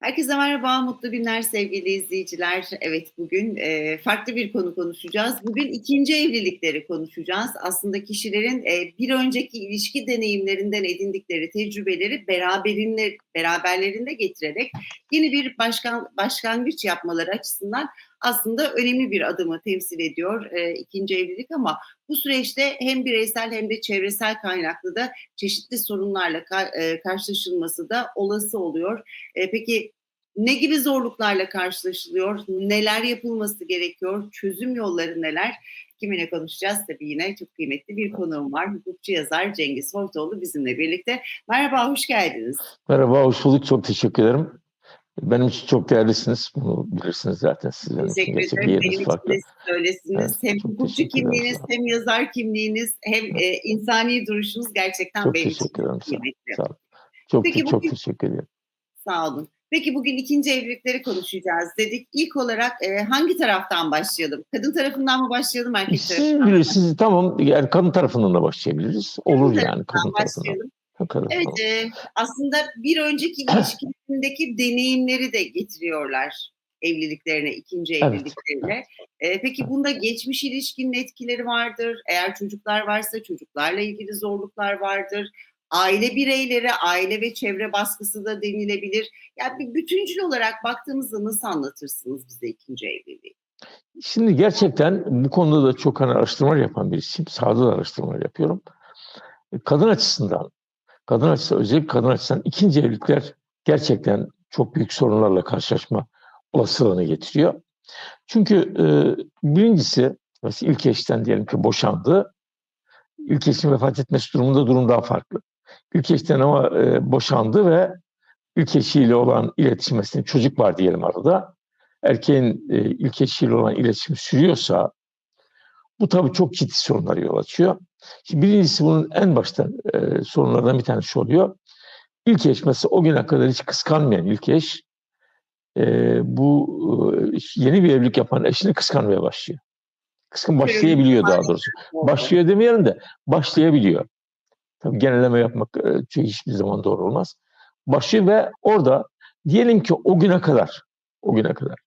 Herkese merhaba, mutlu günler sevgili izleyiciler. Evet, bugün e, farklı bir konu konuşacağız. Bugün ikinci evlilikleri konuşacağız. Aslında kişilerin e, bir önceki ilişki deneyimlerinden edindikleri tecrübeleri beraberinde, beraberlerinde getirerek yeni bir başkan, başlangıç yapmaları açısından aslında önemli bir adımı temsil ediyor e, ikinci evlilik ama bu süreçte hem bireysel hem de çevresel kaynaklı da çeşitli sorunlarla ka- e, karşılaşılması da olası oluyor. E, peki ne gibi zorluklarla karşılaşılıyor? Neler yapılması gerekiyor? Çözüm yolları neler? Kiminle konuşacağız? Tabii yine çok kıymetli bir konuğum var. Hukukçu yazar Cengiz Hortoğlu bizimle birlikte. Merhaba, hoş geldiniz. Merhaba, hoş bulduk. Çok teşekkür ederim. Benim için çok değerlisiniz. Bunu bilirsiniz zaten. Sizin Teşekkür ederim. Benim farklı. için siz öylesiniz. Evet, hem çok hukukçu kimliğiniz sana. hem yazar kimliğiniz hem e, insani duruşunuz gerçekten Çok benim için teşekkür ederim. çok Sağ, sağ olun. Çok, Peki çok bugün teşekkür ederim. Sağ olun. Peki bugün ikinci evlilikleri konuşacağız dedik. İlk olarak e, hangi taraftan başlayalım? Kadın tarafından mı başlayalım, erkek Siz tarafından mı? bilirsiniz. Tamam. Yani kadın tarafından da başlayabiliriz. Kadın Olur yani tarafından kadın tarafından. başlayalım. Kadın Evet, e, aslında bir önceki ilişkilerindeki deneyimleri de getiriyorlar evliliklerine, ikinci Evet. evliliklerine. E, peki bunda geçmiş ilişkinin etkileri vardır. Eğer çocuklar varsa çocuklarla ilgili zorluklar vardır. Aile bireyleri, aile ve çevre baskısı da denilebilir. Yani bir bütüncül olarak baktığımızda nasıl anlatırsınız bize ikinci evliliği? Şimdi gerçekten bu konuda da çok hani araştırmalar yapan birisiyim. Sahada da araştırmalar yapıyorum. Kadın açısından, kadın açısından, özellikle kadın açısından ikinci evlilikler gerçekten çok büyük sorunlarla karşılaşma olasılığını getiriyor. Çünkü e, birincisi mesela ilk eşten diyelim ki boşandı. İlk eşin vefat etmesi durumunda durum daha farklı. İlk eşten ama e, boşandı ve ilk eşiyle olan iletişimesinde çocuk var diyelim arada. Erkeğin e, ilk eşiyle olan iletişimi sürüyorsa bu tabii çok ciddi sorunlara yol açıyor. Birincisi bunun en başta e, sorunlardan bir tanesi şu oluyor. İlk eş mesela o güne kadar hiç kıskanmayan ilk eş e, bu e, yeni bir evlilik yapan eşini kıskanmaya başlıyor. Kıskan başlayabiliyor daha doğrusu. Başlıyor demeyelim de başlayabiliyor. Tabii genelleme yapmak e, hiçbir zaman doğru olmaz. Başlıyor ve orada diyelim ki o güne kadar o güne kadar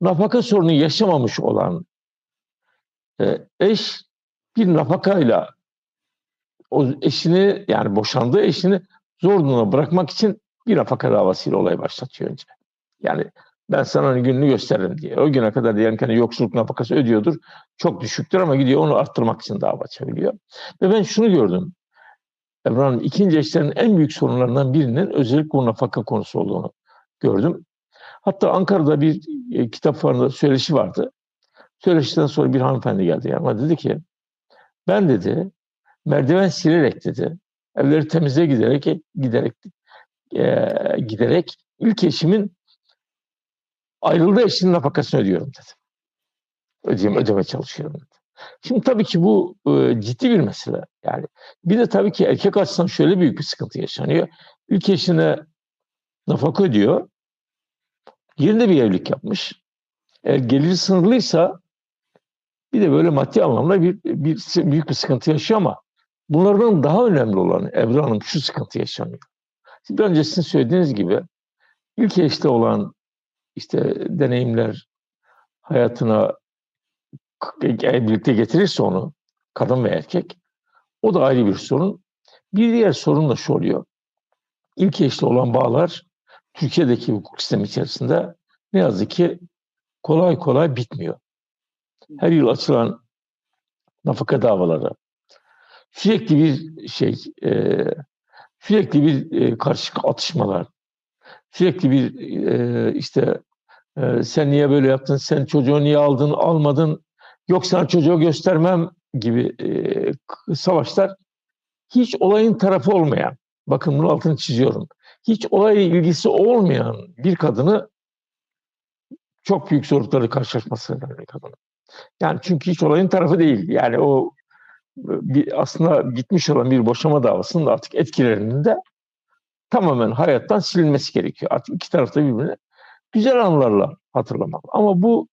nafaka sorunu yaşamamış olan e, eş bir nafakayla o eşini yani boşandığı eşini zor durumda bırakmak için bir nafaka davasıyla olay başlatıyor önce. Yani ben sana hani gününü gösteririm diye. O güne kadar diyelim ki hani yoksulluk nafakası ödüyordur. Çok düşüktür ama gidiyor onu arttırmak için dava açabiliyor. Ve ben şunu gördüm. Ebru Hanım ikinci eşlerin en büyük sorunlarından birinin özellikle bu nafaka konusu olduğunu gördüm. Hatta Ankara'da bir e, kitap fuarında söyleşi vardı. Söyleşiden sonra bir hanımefendi geldi yanıma dedi ki ben dedi merdiven silerek dedi evleri temizle giderek giderek e, giderek ilk eşimin ayrıldığı eşinin nafakasını ödüyorum dedi. Ödeyeyim, ödeme çalışıyorum dedi. Şimdi tabii ki bu e, ciddi bir mesele. Yani bir de tabii ki erkek açısından şöyle büyük bir sıkıntı yaşanıyor. İlk eşine nafaka ödüyor. Yerinde bir evlilik yapmış. Eğer geliri sınırlıysa bir de böyle maddi anlamda bir, bir büyük bir sıkıntı yaşıyor ama bunlardan daha önemli olan Ebru Hanım şu sıkıntı yaşanıyor. Şimdi bir önce sizin söylediğiniz gibi ilk eşte olan işte deneyimler hayatına birlikte getirirse onu kadın ve erkek o da ayrı bir sorun. Bir diğer sorun da şu oluyor. İlk eşli olan bağlar Türkiye'deki hukuk sistemi içerisinde ne yazık ki kolay kolay bitmiyor. Her yıl açılan nafaka davaları, sürekli bir şey, e, sürekli bir e, karışık atışmalar, sürekli bir e, işte e, sen niye böyle yaptın, sen çocuğu niye aldın, almadın, yok sana çocuğu göstermem gibi e, savaşlar hiç olayın tarafı olmayan, bakın bunun altını çiziyorum, hiç olayla ilgisi olmayan bir kadını çok büyük zorluklarla karşılaşması bir kadını. Yani çünkü hiç olayın tarafı değil. Yani o bir, aslında bitmiş olan bir boşama davasının artık etkilerinin de tamamen hayattan silinmesi gerekiyor. Artık iki tarafta birbirine güzel anılarla hatırlamak. Ama bu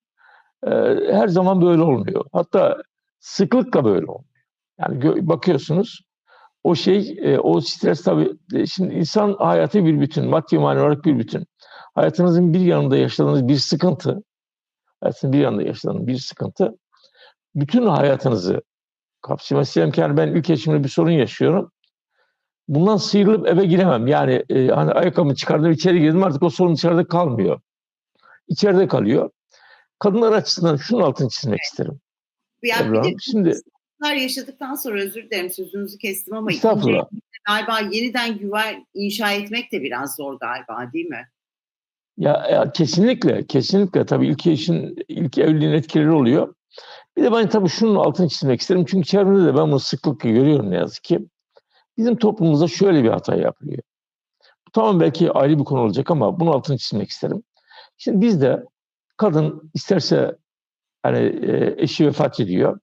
e, her zaman böyle olmuyor. Hatta sıklıkla böyle olmuyor. Yani bakıyorsunuz o şey, e, o stres tabii e, şimdi insan hayatı bir bütün, maddi manevi olarak bir bütün. Hayatınızın bir yanında yaşadığınız bir sıkıntı, hayatınızın bir yanında yaşadığınız bir sıkıntı, bütün hayatınızı ki yani ben ilk eşimle bir sorun yaşıyorum. Bundan sıyrılıp eve giremem. Yani e, hani ayakkabımı çıkardım içeri girdim artık o sorun dışarıda kalmıyor. İçeride kalıyor. Kadınlar açısından şunun altını çizmek isterim. Yani Ebru Hanım. Şimdi yaşadıktan sonra özür dilerim sözünüzü kestim ama galiba yeniden güven inşa etmek de biraz zor galiba değil mi? Ya, ya kesinlikle, kesinlikle tabii ilk eşin, ilk evliliğin etkileri oluyor. Bir de ben tabii şunun altını çizmek isterim. Çünkü çevremde de ben bunu sıklıkla görüyorum ne yazık ki. Bizim toplumumuzda şöyle bir hata yapılıyor. Tamam belki ayrı bir konu olacak ama bunun altını çizmek isterim. Şimdi bizde kadın isterse hani e, eşi vefat ediyor.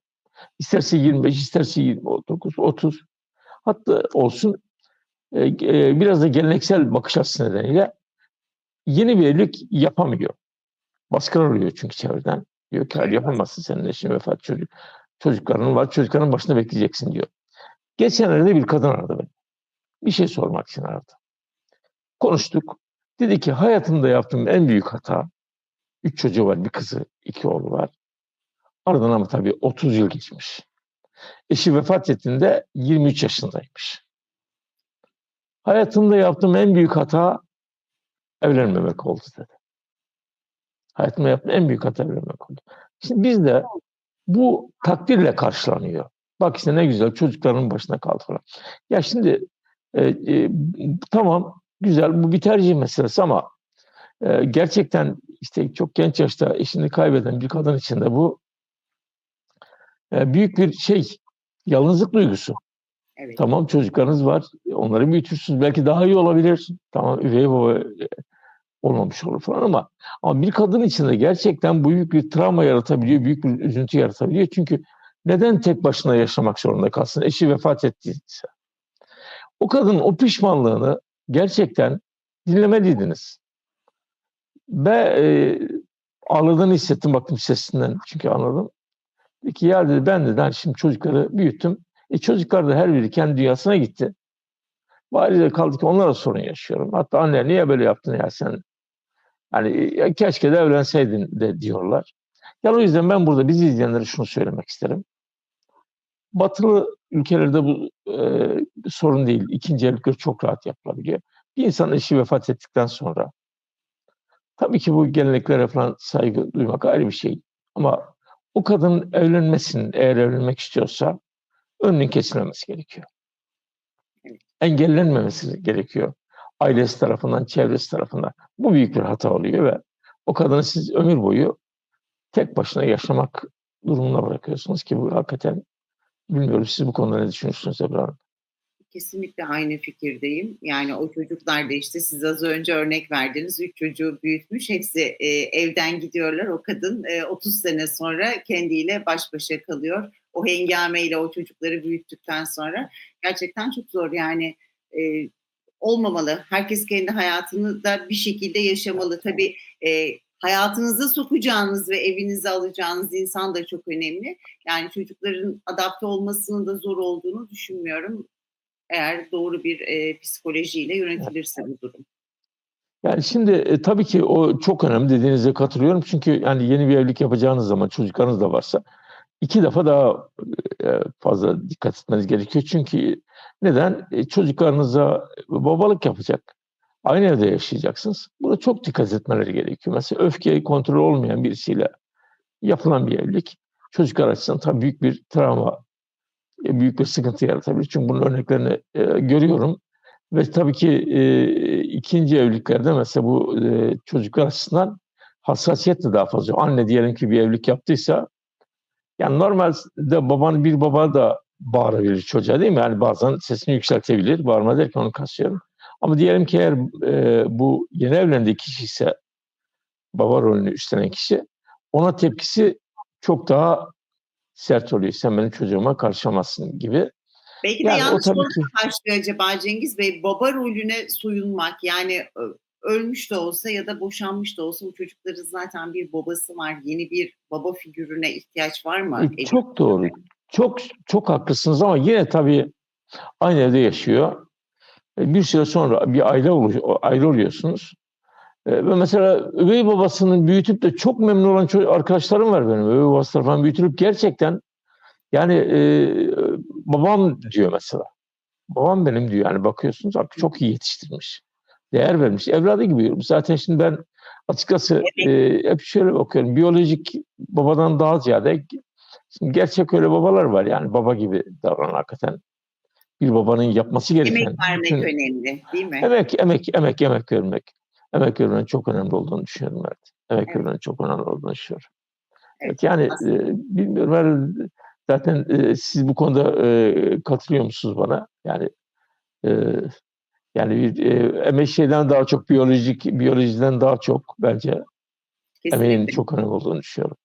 İsterse 25, isterse 29, 30 hatta olsun e, e, biraz da geleneksel bakış açısı nedeniyle yeni bir evlilik yapamıyor. Baskılar oluyor çünkü çevreden. Diyor ki hayır yapamazsın senin eşin vefat çocuk. Çocukların var çocukların başında bekleyeceksin diyor. Geçenlerde bir kadın aradı beni. Bir şey sormak için aradı. Konuştuk. Dedi ki hayatımda yaptığım en büyük hata üç çocuğu var bir kızı iki oğlu var. Aradan ama tabii 30 yıl geçmiş. Eşi vefat ettiğinde 23 yaşındaymış. Hayatımda yaptığım en büyük hata evlenmemek oldu dedi. Hayatımda yaptığım en büyük hata evlenmek oldu. Şimdi bizde bu takdirle karşılanıyor. Bak işte ne güzel çocukların başına kaldı falan. Ya şimdi e, e, tamam güzel bu bir tercih meselesi ama e, gerçekten işte çok genç yaşta eşini kaybeden bir kadın için de bu e, büyük bir şey yalnızlık duygusu. Evet. Tamam çocuklarınız var. Onları büyütürsünüz. Belki daha iyi olabilir. Tamam üvey baba e, olmamış olur falan ama ama bir kadın için de gerçekten büyük bir travma yaratabiliyor. Büyük bir üzüntü yaratabiliyor. Çünkü neden tek başına yaşamak zorunda kalsın? Eşi vefat ettiyse. O kadının o pişmanlığını gerçekten dinlemeliydiniz. Ve e, ağladığını hissettim baktım sesinden çünkü anladım. Dedi ki ya dedi ben dedi hani şimdi çocukları büyüttüm. E çocuklar da her biri kendi dünyasına gitti. Valide kaldı ki onlara sorun yaşıyorum. Hatta anne niye böyle yaptın ya sen? Hani ya keşke de evlenseydin de diyorlar. Yani o yüzden ben burada bizi izleyenlere şunu söylemek isterim. Batılı ülkelerde bu e, sorun değil. İkinci evlilikler çok rahat yapılabiliyor. Bir insan eşi vefat ettikten sonra tabii ki bu geleneklere falan saygı duymak ayrı bir şey. Ama o kadın evlenmesin eğer evlenmek istiyorsa önünün kesilmemesi gerekiyor. Engellenmemesi gerekiyor. Ailesi tarafından, çevresi tarafından. Bu büyük bir hata oluyor ve o kadını siz ömür boyu tek başına yaşamak durumuna bırakıyorsunuz ki bu hakikaten bilmiyorum siz bu konuda ne düşünüyorsunuz Ebru Hanım? Kesinlikle aynı fikirdeyim. Yani o çocuklar da işte siz az önce örnek verdiniz. Üç çocuğu büyütmüş. Hepsi e, evden gidiyorlar. O kadın e, 30 sene sonra kendiyle baş başa kalıyor. O hengameyle o çocukları büyüttükten sonra gerçekten çok zor. Yani e, olmamalı. Herkes kendi hayatını da bir şekilde yaşamalı. Tabii e, hayatınıza sokacağınız ve evinize alacağınız insan da çok önemli. Yani çocukların adapte olmasının da zor olduğunu düşünmüyorum eğer doğru bir e, psikolojiyle yönetilirse bu durum. Yani şimdi e, tabii ki o çok önemli dediğinize katılıyorum. Çünkü yani yeni bir evlilik yapacağınız zaman çocuklarınız da varsa iki defa daha e, fazla dikkat etmeniz gerekiyor. Çünkü neden? E, çocuklarınıza babalık yapacak. Aynı evde yaşayacaksınız. Buna çok dikkat etmeleri gerekiyor. Mesela öfke kontrol olmayan birisiyle yapılan bir evlilik çocuklar açısından tabii büyük bir travma e, büyük bir sıkıntı yaratabilir. Çünkü bunun örneklerini e, görüyorum. Ve tabii ki e, ikinci evliliklerde mesela bu e, çocuklar açısından hassasiyet de daha fazla. Anne diyelim ki bir evlilik yaptıysa yani normalde baban bir baba da bağırabilir çocuğa değil mi? Yani bazen sesini yükseltebilir. Bağırma derken onu kasıyorum. Ama diyelim ki eğer e, bu yeni evlendiği kişi ise baba rolünü üstlenen kişi ona tepkisi çok daha sert oluyor. Sen benim çocuğuma karışamazsın gibi. Belki de Yani yanlış tabii ki- başlıyor acaba Cengiz Bey baba rolüne soyunmak yani ö- ölmüş de olsa ya da boşanmış da olsa o çocukların zaten bir babası var. Yeni bir baba figürüne ihtiyaç var mı? E, Çok doğru. Çok çok haklısınız ama yine tabii Aynı evde yaşıyor. E, Bir süre sonra bir aile oluyor, aile oluyorsunuz. E, Ve mesela üvey babasının büyütüp de çok memnun olan çocuk, arkadaşlarım var benim. Üvey babası tarafından büyütülüp gerçekten yani e, babam diyor mesela. Babam benim diyor. Yani bakıyorsunuz çok iyi yetiştirmiş. Değer vermiş. Evladı gibi görüyorum. Zaten şimdi ben açıkçası e, hep şöyle bakıyorum. Biyolojik babadan daha ziyade şimdi gerçek öyle babalar var. Yani baba gibi davranan hakikaten bir babanın yapması gereken. Emek vermek bütün- önemli değil mi? Emek, emek, emek, emek vermek. Emek vermenin çok önemli olduğunu düşünüyorum evet. Emek Evet. vermenin çok önemli olduğunu düşünüyorum. Evet, Evet, yani aslında- e, bilmiyorum herhalde zaten e, siz bu konuda e, katılıyor musunuz bana? Yani e, yani e, emek şeyden daha çok biyolojik biyolojiden daha çok bence emeğin Kesinlikle. çok önemli olduğunu düşünüyorum.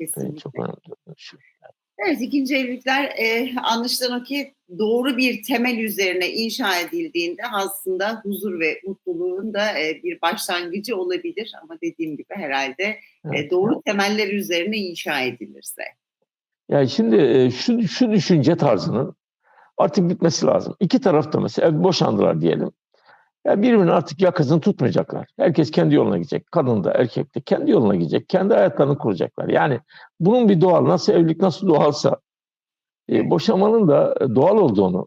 Emeğin kesinlikle. çok önemli olduğunu düşünüyorum. Evet ikinci evlilikler e, anlaşılan o ki doğru bir temel üzerine inşa edildiğinde aslında huzur ve mutluluğun da e, bir başlangıcı olabilir. Ama dediğim gibi herhalde e, doğru temeller üzerine inşa edilirse. Yani şimdi e, şu, şu düşünce tarzının artık bitmesi lazım. İki taraf da mesela boşandılar diyelim. Ya birbirini artık yakasını tutmayacaklar. Herkes kendi yoluna gidecek. Kadın da erkek de kendi yoluna gidecek. Kendi hayatlarını kuracaklar. Yani bunun bir doğal, nasıl evlilik nasıl doğalsa e, boşanmanın da doğal olduğunu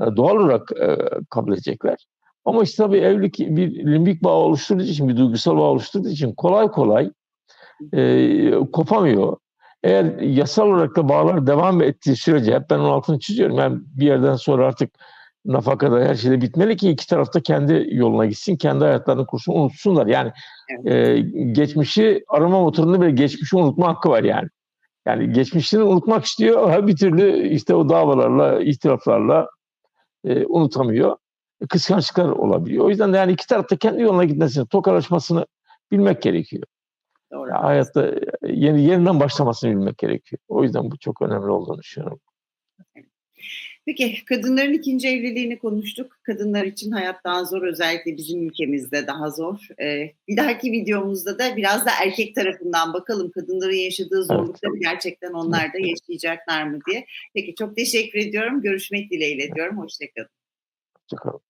e, doğal olarak e, kabul edecekler. Ama işte tabii evlilik bir limbik bağ oluşturduğu için, bir duygusal bağ oluşturduğu için kolay kolay e, kopamıyor. Eğer yasal olarak da bağlar devam ettiği sürece hep ben onun altını çiziyorum. Yani bir yerden sonra artık nafakada her şeyde bitmeli ki iki tarafta kendi yoluna gitsin, kendi hayatlarını kursun, unutsunlar. Yani e, geçmişi arama motorunda bile geçmişi unutma hakkı var yani. Yani geçmişini unutmak istiyor, ha bir türlü işte o davalarla, ihtilaflarla e, unutamıyor. E, kıskançlıklar olabiliyor. O yüzden de yani iki tarafta kendi yoluna gitmesini, tokalaşmasını bilmek gerekiyor. Doğru. Ya hayatta e, yeni yeniden başlamasını bilmek gerekiyor. O yüzden bu çok önemli olduğunu düşünüyorum. Peki kadınların ikinci evliliğini konuştuk. Kadınlar için hayat daha zor özellikle bizim ülkemizde daha zor. Ee, bir dahaki videomuzda da biraz da erkek tarafından bakalım kadınların yaşadığı zorlukları gerçekten onlar da yaşayacaklar mı diye. Peki çok teşekkür ediyorum. Görüşmek dileğiyle diyorum. Hoşçakalın. Hoşçakalın.